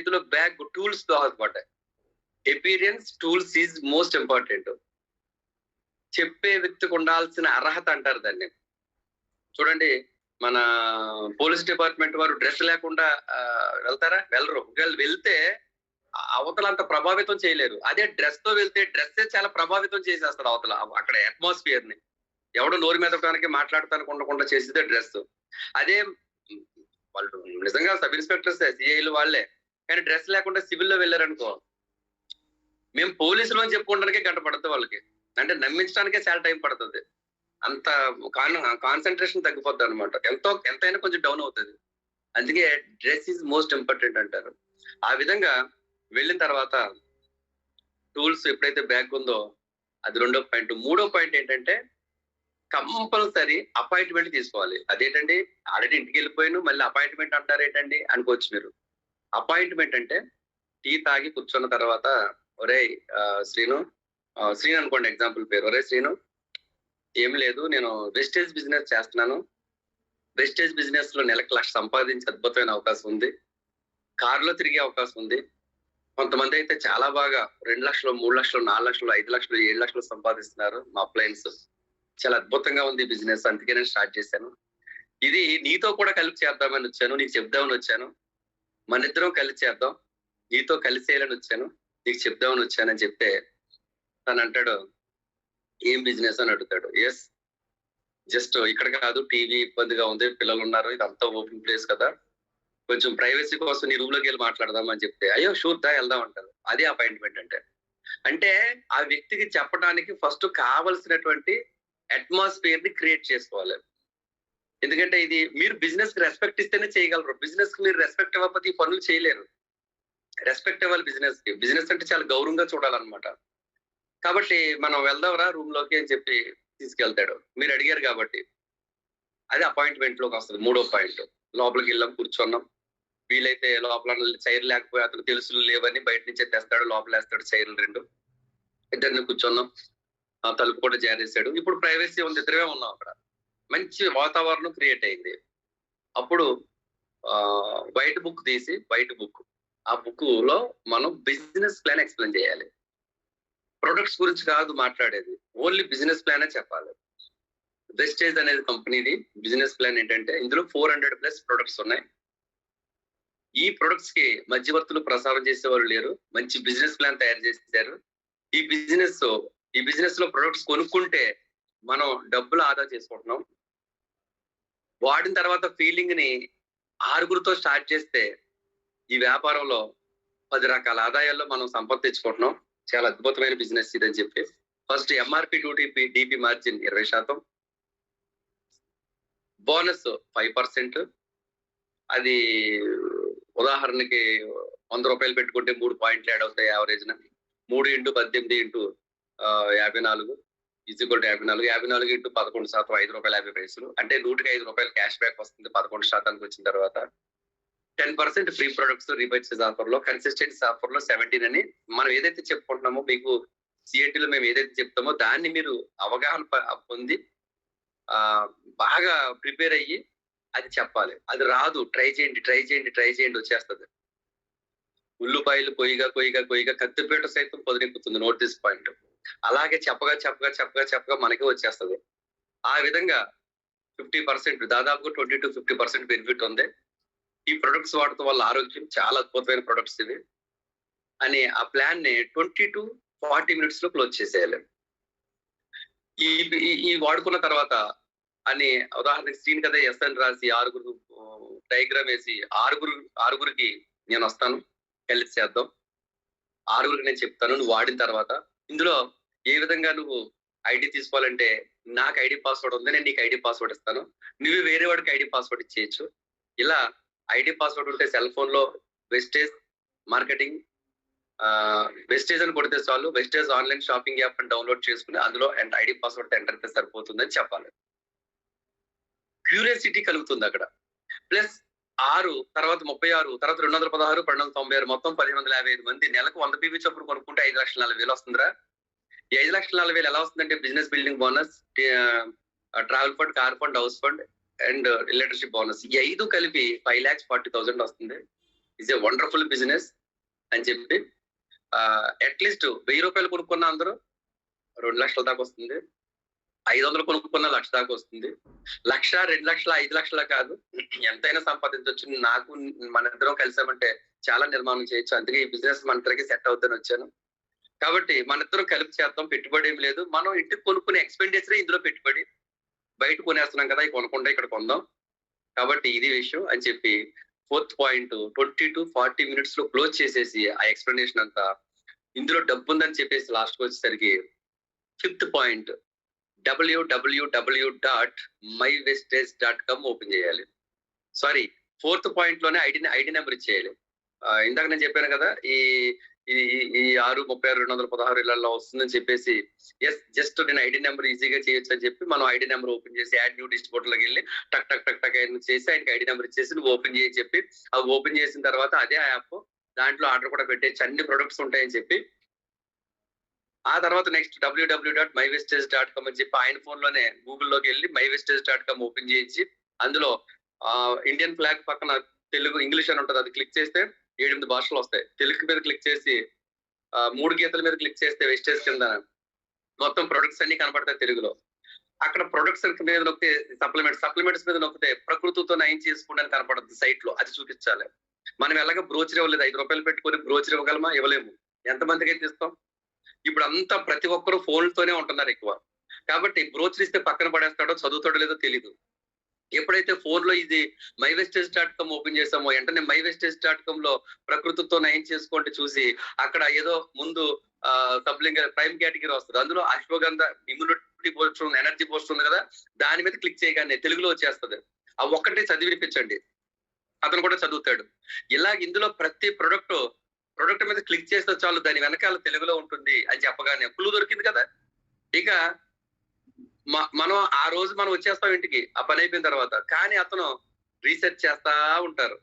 చేతిలో bag tools దోహదపడ్డాయి experience tools is most important చెప్పే వ్యక్తికి ఉండాల్సిన అర్హత అంటారు దాన్ని. చూడండి మన పోలీస్ డిపార్ట్మెంట్ వారు డ్రెస్ లేకుండా వెళ్తారా? వెళ్ళరు. ఒకవేళ వెళ్తే అవతల అంత ప్రభావితం చేయలేరు. అదే డ్రెస్తో వెళ్తే డ్రెస్ చాలా ప్రభావితం చేసేస్తారు అవతల. అక్కడ అట్మాస్ఫియర్ని. ఎవడు నోరు మీద ఒకడానికి మాట్లాడతానికి ఉండకుండా చేసేదే డ్రెస్ అదే వాళ్ళు నిజంగా సబ్ ఇన్స్పెక్టర్స్ సిఐలు వాళ్ళే. కానీ డ్రెస్ లేకుండా సివిల్లో వెళ్ళారనుకో మేము పోలీసులు అని చెప్పుకోవడానికి గంట పడుతుంది వాళ్ళకి. అంటే నమ్మించడానికే చాలా టైం పడుతుంది. అంత కాన్ కాన్సన్ట్రేషన్ తగ్గిపోద్ది అనమాట ఎంతో ఎంతైనా కొంచెం డౌన్ అవుతుంది. అందుకే డ్రెస్ ఈజ్ మోస్ట్ ఇంపార్టెంట్ అంటారు. ఆ విధంగా వెళ్ళిన తర్వాత టూల్స్ ఎప్పుడైతే బ్యాగ్ ఉందో అది రెండో పాయింట్. మూడో పాయింట్ ఏంటంటే కంపల్సరీ అపాయింట్మెంట్ తీసుకోవాలి. అదేంటండి? ఆల్రెడీ ఇంటికి వెళ్ళిపోయాను మళ్ళీ అపాయింట్మెంట్ అంటారు ఏంటండి అనుకోవచ్చు మీరు. అపాయింట్మెంట్ అంటే టీ తాగి కూర్చున్న తర్వాత ఒరే శ్రీను శ్రీను అనుకోండి ఎగ్జాంపుల్ పేరు. ఒరే శ్రీను ఏం లేదు నేను వెస్టేజ్ బిజినెస్ చేస్తున్నాను. వెస్టేజ్ బిజినెస్లో నెలకు లక్ష సంపాదించే అద్భుతమైన అవకాశం ఉంది. కారులో తిరిగే అవకాశం ఉంది. కొంతమంది అయితే చాలా బాగా రెండు లక్షలు మూడు లక్షలు నాలుగు లక్షలు ఐదు లక్షలు ఏడు లక్షలు సంపాదిస్తున్నారు మా అప్లయన్స్. చాలా అద్భుతంగా ఉంది బిజినెస్ అందుకే నేను స్టార్ట్ చేశాను. ఇది నీతో కూడా కలిపి చేద్దామని వచ్చాను నీకు చెప్దామని వచ్చాను. మన ఇద్దరం కలిసి చేద్దాం. నీతో కలిసి చేయాలని వచ్చాను. నీకు చెప్దామని వచ్చానని చెప్తే తను అంటాడు ఏం బిజినెస్ అని అడుగుతాడు. ఎస్ జస్ట్ ఇక్కడ కాదు టీవీ ఇబ్బందిగా ఉంది పిల్లలు ఉన్నారు ఇదంతా ఓపెన్ ప్లేస్ కదా. కొంచెం ప్రైవసీ కోసం నీ రూమ్లోకి వెళ్ళి మాట్లాడదాం అని చెప్తే అయ్యో షూర్ దా వెళ్దాం అంటారు అదే అపాయింట్మెంట్ అంటే. అంటే ఆ వ్యక్తికి చెప్పడానికి ఫస్ట్ కావలసినటువంటి అట్మాస్ఫియర్ని క్రియేట్ చేసుకోవాలి. ఎందుకంటే ఇది మీరు బిజినెస్కి రెస్పెక్ట్ ఇస్తేనే చేయగలరు. బిజినెస్కి మీరు రెస్పెక్ట్ ఇవ్వకపోతే ఈ పనులు చేయలేరు. రెస్పెక్ట్ ఇవ్వాలి బిజినెస్కి. బిజినెస్ అంటే చాలా గౌరవంగా చూడాలన్నమాట. కాబట్టి మనం వెళ్దాంరా రూమ్లోకి అని చెప్పి తీసుకెళ్తాడు. మీరు అడిగారు కాబట్టి. అది అపాయింట్మెంట్లోకి వస్తుంది మూడో పాయింట్ లోపలికి వెళ్ళాం కూర్చున్నాం. వీలైతే లోపల చైర్ లేకపోయి అతను తెలుసులు లేవని బయట నుంచి తెస్తాడు లోపల వేస్తాడు చైర్లు రెండు. ఇద్దరిని కూర్చున్నాం. ఆ తలుపు కూడా జారేసాడు ఇప్పుడు ప్రైవసీ ఉంది ఇద్దరే ఉన్నాం అక్కడ. మంచి వాతావరణం క్రియేట్ అయింది. అప్పుడు వైట్ బుక్ తీసి వైట్ బుక్. ఆ బుక్లో మనం బిజినెస్ ప్లాన్ ఎక్స్ప్లెయిన్ చేయాలి. ప్రొడక్ట్స్ గురించి కాదు మాట్లాడేది. ఓన్లీ బిజినెస్ ప్లానే చెప్పాలి. వెస్టేజ్ అనేది కంపెనీది. బిజినెస్ ప్లాన్ ఏంటంటే ఇందులో ఫోర్ హండ్రెడ్ ప్లస్ ప్రొడక్ట్స్ ఉన్నాయి. ఈ ప్రొడక్ట్స్కి మధ్యవర్తులు ప్రసారం చేసేవారు లేరు. మంచి బిజినెస్ ప్లాన్ తయారు చేశారు. ఈ బిజినెస్ ఈ బిజినెస్లో ప్రొడక్ట్స్ కొనుక్కుంటే మనం డబ్బులు ఆదా చేసుకుంటున్నాం. వాడిన తర్వాత ఫీలింగ్ని ఆరుగురితో స్టార్ట్ చేస్తే ఈ వ్యాపారంలో పది రకాల ఆదాయాల్లో మనం సంపద తెచ్చుకుంటున్నాం. చాలా అద్భుతమైన బిజినెస్ ఇదని చెప్పి. First MRP to DP DP margin ఇరవై శాతం. బోనస్ ఫైవ్ పర్సెంట్ అది ఉదాహరణకి వంద రూపాయలు పెట్టుకుంటే మూడు పాయింట్లు యాడ్ అవుతాయి యావరేజ్ మూడు ఇంటూ పద్దెనిమిది ఇంటూ యాభై నాలుగు. ఈజ్వల్ యాభై నాలుగు. యాభై నాలుగు ఇంటూ పదకొండు శాతం ఐదు రూపాయల యాభై పైసలు. అంటే నూటికి ఐదు రూపాయలు క్యాష్ బ్యాక్ వస్తుంది పదకొండు శాతానికి వచ్చిన తర్వాత. Ten percent free products repurchase ఆఫర్లో కన్సిస్టెన్సీ ఆఫర్లో సెవెంటీన్ అని మనం ఏదైతే చెప్పుకుంటున్నామో మీకు సిఎన్టీలో మేము ఏదైతే చెప్తామో దాన్ని మీరు అవగాహన ప- పొంది ఆ బాగా ప్రిపేర్ అయ్యి అది చెప్పాలి. అది రాదు. ట్రై చేయండి ట్రై చేయండి ట్రై చేయండి వచ్చేస్తుంది. ఉల్లిపాయలు కొయ్యగా కొయ్యగా కొయ్యగా కత్తిపేట సైతం పొదిరెక్కుతుంది నోట్ దిస్ పాయింట్. అలాగే చెప్పగా చెప్పగా చెప్పగా చెప్పగా మనకి వచ్చేస్తుంది. ఆ విధంగా ఫిఫ్టీ పర్సెంట్ దాదాపుగా twenty to fifty percent benefit ఉంది. ఈ ప్రొడక్ట్స్ వాడటం వల్ల ఆరోగ్యం చాలా అద్భుతమైన ప్రొడక్ట్స్ ఇవి. అని ఆ ప్లాన్ని ట్వంటీ టు ఫార్టీ మినిట్స్లో క్లోజ్ చేసేయాలి. ఈ ఈ- వాడుకున్న తర్వాత అని ఉదాహరణకి స్క్రీన్ కదా ఎస్ అని రాసి ఆరుగురు డయాగ్రామ్ వేసి ఆరుగురు ఆరుగురికి నేను వస్తాను. కలిసి చేద్దాం. ఆరుగురికి నేను చెప్తాను. నువ్వు వాడిన తర్వాత ఇందులో ఏ విధంగా నువ్వు ఐడి తీసుకోవాలంటే నాకు ఐడి పాస్వర్డ్ ఉంది నేను నీకు ఐడి పాస్వర్డ్ ఇస్తాను. నువ్వు వేరే వాడికి ఐడి పాస్వర్డ్ ఇచ్చేయచ్చు. ఇలా ఐడి పాస్వర్డ్ ఉంటే సెల్ ఫోన్లో వెస్టేజ్ మార్కెటింగ్ వెస్టేజ్ అని కొడితే చాలు. వెస్టేజ్ ఆన్లైన్ షాపింగ్ యాప్ అని డౌన్లోడ్ చేసుకుని అందులో అండ్ ఐడి పాస్వర్డ్ ఎంటర్ అయితే సరిపోతుందని చెప్పాలి. క్యూరియాసిటీ కలుగుతుంది అక్కడ. ప్లస్ ఆరు తర్వాత ముప్పై ఆరు తర్వాత రెండు వందల పదహారు రెండు వందల తొంభై ఆరు మొత్తం పదిహేను వందల యాభై ఐదు మంది నెలకు వంద పీవీ చొప్పున కొనుక్కుంటే ఐదు లక్షల నలభై వేలు వస్తుందిరా. ఈ ఐదు లక్షల నలభై వేలు ఎలా వస్తుందంటే business building bonus travel fund car fund house fund and relationship bonus. ఈ ఐదు కలిపి ఫైవ్ ల్యాక్స్ ఫార్టీ థౌసండ్ వస్తుంది. ఇస్ ఏ వండర్ఫుల్ బిజినెస్ అని చెప్పి అట్లీస్ట్ వెయ్యి రూపాయలు కొనుక్కున్న అందరూ రెండు లక్షల దాకా వస్తుంది. ఐదు వందలు కొనుక్కున్న లక్ష దాకా వస్తుంది. లక్ష రెండు లక్షల ఐదు లక్షల కాదు. ఎంతైనా సంపాదించవచ్చు నాకు మన ఇద్దరం కలిసామంటే చాలా నిర్మాణం చేయొచ్చు. అందుకే ఈ బిజినెస్ మన ఇద్దరికి సెట్ అవుతాను వచ్చాను. కాబట్టి మన ఇద్దరం కలిపి చేద్దాం. పెట్టుబడి ఏం లేదు. మనం ఇంటికి కొనుక్కునే ఎక్స్పెండిచరే ఇందులో పెట్టుబడి. బయట కొనేస్తున్నాం కదా ఇవి కొనకుండా ఇక్కడ కొందాం. కాబట్టి ఇది విషయం అని చెప్పి fourth point twenty to forty మినిట్స్లో క్లోజ్ చేసేసి ఆ ఎక్స్ప్లెనేషన్ అంతా. ఇందులో డబ్బు ఉందని చెప్పేసి లాస్ట్ వచ్చేసరికి fifth point WWW dot my Vestige dot com open చేయాలి. సారీ ఫోర్త్ పాయింట్లోనే ఐడి ఐడి నెంబర్ ఇచ్చేయాలి. ఇందాక నేను చెప్పాను కదా ఈ ఈ ఈ- ఆరు ముప్పై ఆరు రెండు వందల పదహారు ఇళ్ళలో వస్తుందని చెప్పేసి ఎస్ జస్ట్ నేను ఐడి నెంబర్ ఈజీగా చేయొచ్చు అని చెప్పి మనం ఐడి నెంబర్ ఓపెన్ చేసి యాడ్ న్యూ డిస్ట్రిబ్యూటర్లోకి వెళ్ళి టక్ టక్ టక్ టక్ ఆయన చేసి ఆయనకి ఐడి నెంబర్ ఇచ్చేసి నువ్వు ఓపెన్ చేసి చెప్పి అది ఓపెన్ చేసిన తర్వాత అదే యాప్ దాంట్లో ఆర్డర్ కూడా పెట్టేసి అన్ని ప్రొడక్ట్స్ ఉంటాయని చెప్పి ఆ తర్వాత next WW dot my Vestige dot com అని చెప్పి ఆయన ఫోన్లోనే గూగుల్లోకి వెళ్ళి my Vestige dot com open చేయించి అందులో ఇండియన్ ఫ్లాగ్ పక్కన తెలుగు ఇంగ్లీష్ అని ఉంటుంది అది క్లిక్ చేస్తే ఏడెనిమిది భాషలు వస్తాయి. తెలుగు మీద క్లిక్ చేసి మూడు గీతల మీద క్లిక్ చేస్తే వెస్టేజ్ కింద మొత్తం ప్రొడక్ట్స్ అన్ని కనపడతాయి తెలుగులో. అక్కడ ప్రొడక్ట్స్ మీద నొక్కితే సప్లిమెంట్ సప్లిమెంట్స్ మీద నొక్కితే ప్రకృతితో నయం చేసుకోండి అని కనపడుతుంది సైట్లో అది చూపించాలి. మనం ఎలాగ బ్రోచర్ ఇవ్వలేదు ఐదు రూపాయలు పెట్టుకొని బ్రోచర్ ఇవ్వగలమా? ఇవ్వలేము. ఎంతమందికి అయితే ఇస్తాం? ఇప్పుడు అంతా ప్రతి ఒక్కరు ఫోన్లతోనే ఉంటున్నారు ఎక్కువ. కాబట్టి బ్రోచర్ ఇస్తే పక్కన పడేస్తాడో చదువుతాడో లేదో తెలీదు. ఎప్పుడైతే ఫోన్లో ఇది my Vestige dot com open చేసామో వెంటనే మై వెస్టేజ్ డాట్ కామ్లో ప్రకృతితో నయం చేసుకుంటూ చూసి అక్కడ ఏదో ముందు సబ్లింగ్ ప్రైమ్ కేటగిరీ వస్తుంది. అందులో అశ్వగంధ ఇమ్యూనిటీ పోస్ట్ ఉంది ఎనర్జీ పోస్ట్ ఉంది కదా దాని మీద క్లిక్ చేయగానే తెలుగులో వచ్చేస్తుంది. ఆ ఒక్కటే చదివినిపించండి అతను కూడా చదువుతాడు. ఇలా ఇందులో ప్రతి ప్రొడక్ట్ మీద క్లిక్ చేస్తే చాలు దాని వెనకాల తెలుగులో ఉంటుంది అని చెప్పగానే క్లూ దొరికింది కదా. ఇక మనం ఆ రోజు మనం వచ్చేస్తాం ఇంటికి ఆ పని అయిపోయిన తర్వాత. కానీ అతను రీసెర్చ్ చేస్తా ఉంటారు.